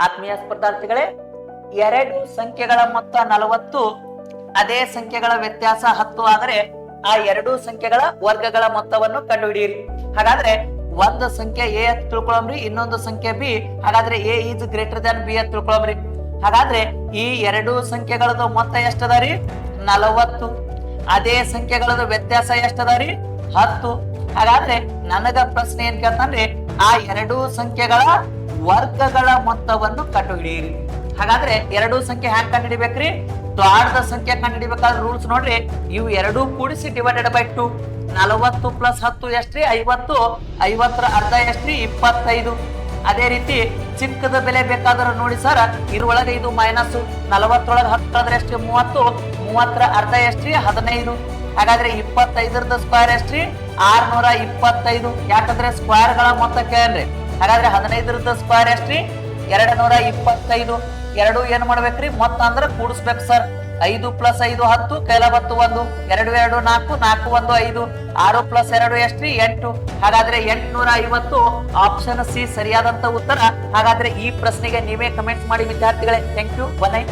ಆತ್ಮೀಯ ಸ್ಪರ್ಧಾರ್ಥಿಗಳೇ, ಎರಡು ಸಂಖ್ಯೆಗಳ ಮೊತ್ತ ನಲವತ್ತು, ಅದೇ ಸಂಖ್ಯೆಗಳ ವ್ಯತ್ಯಾಸ ಹತ್ತು ಆದರೆ ಆ ಎರಡು ಸಂಖ್ಯೆಗಳ ವರ್ಗಗಳ ಮೊತ್ತವನ್ನು ಕಂಡುಹಿಡಿಯಿರಿ. ಹಾಗಾದ್ರೆ ಒಂದು ಸಂಖ್ಯೆ ಎ ಅಂತ ತಿಳ್ಕೊಳಮ್ರಿ, ಇನ್ನೊಂದು ಸಂಖ್ಯೆ ಬಿ, ಹಾಗಾದ್ರೆ A is greater than B ಅಂತ ತಿಳ್ಕೊಳಮ್ರಿ. ಹಾಗಾದ್ರೆ ಈ ಎರಡು ಸಂಖ್ಯೆಗಳದ್ದು ಮೊತ್ತ ಎಷ್ಟದ ರೀ ನಲವತ್ತು. ಅದೇ ಸಂಖ್ಯೆಗಳದ್ದು ವ್ಯತ್ಯಾಸ ಎಷ್ಟದ ರೀ ಹತ್ತು. ಹಾಗಾದ್ರೆ ನನಗ ಪ್ರಶ್ನೆ ಏನ್ ಕೇಳ್ತಾನ್ರಿ? ಆ ಎರಡು ಸಂಖ್ಯೆಗಳ ವರ್ಗಗಳ ಮೊತ್ತವನ್ನು ಕಂಡುಹಿಡಿಯಿರಿ. ಹಾಗಾದ್ರೆ ಎರಡು ಸಂಖ್ಯೆ ಹ್ಯಾಂಗ್ ಕಂಡುಹಿಡಿಬೇಕ್ರಿ? ದ್ವಾರದ ಸಂಖ್ಯೆ ಕಂಡುಹಿಡಿಬೇಕಾದ್ರೆ ರೂಲ್ಸ್ ನೋಡ್ರಿ. ಇವು ಎರಡೂ ಕೂಡಿಸಿ ಡಿವೈಡೆಡ್ ಬೈ ಟು ನಲವತ್ತು ಪ್ಲಸ್ ಹತ್ತು ಎಷ್ಟ್ರಿ? ಐವತ್ತು. ಐವತ್ತರ ಅರ್ಧ ಎಷ್ಟ್ರಿ? ಇಪ್ಪತ್ತೈದು. ಅದೇ ರೀತಿ ಚಿಕ್ಕದ ಬೆಲೆ ಬೇಕಾದ್ರೆ ನೋಡಿ ಸರ್, ಇದ್ರೊಳಗೆ ಇದು ಮೈನಸ್ ನಲವತ್ತೊಳಗೆ ಹತ್ತು ಅಂದ್ರೆ ಎಷ್ಟ್ರಿ? ಮೂವತ್ತು. ಮೂವತ್ತರ ಅರ್ಧ ಎಷ್ಟ್ರಿ? ಹದಿನೈದು. ಹಾಗಾದ್ರೆ ಇಪ್ಪತ್ತೈದರದ ಸ್ಕ್ವೇರ್ ಎಷ್ಟ್ರಿ? ಆರ್ನೂರ ಇಪ್ಪತ್ತೈದು. ಯಾಕಂದ್ರೆ ಸ್ಕ್ವೇರ್ಗಳ ಮೊತ್ತ ಕೇಳ್ರಿ. ಹಾಗಾದ್ರೆ ಹದಿನೈದರದ ಸ್ಕ್ವೇರ್ ಎಷ್ಟ್ರಿ? ಎರಡ್ ನೂರ ಇಪ್ಪತ್ತೈದು ಎರಡು ಏನ್ ಮಾಡ್ಬೇಕ್ರಿ? ಮೊತ್ತ ಅಂದ್ರೆ ಕೂಡಿಸ್ಬೇಕು ಸರ್ ಐದು ಪ್ಲಸ್ ಐದು ಹತ್ತು ಕೈಲಬತ್ತು ಒಂದು. ಎರಡು ಎರಡು, ನಾಲ್ಕು ನಾಲ್ಕು, ಒಂದು, ಐದು. ಆರು ಪ್ಲಸ್ ಎರಡು ಎಷ್ಟ್ರಿ? ಎಂಟು. ಹಾಗಾದ್ರೆ ಎಂಟ್ನೂರ ಐವತ್ತು ಆಪ್ಷನ್ ಸಿ ಸರಿಯಾದಂತ ಉತ್ತರ. ಹಾಗಾದ್ರೆ ಈ ಪ್ರಶ್ನೆಗೆ ನೀವೇ ಕಮೆಂಟ್ಸ್ ಮಾಡಿ, ವಿದ್ಯಾರ್ಥಿಗಳೇ. Thank you one all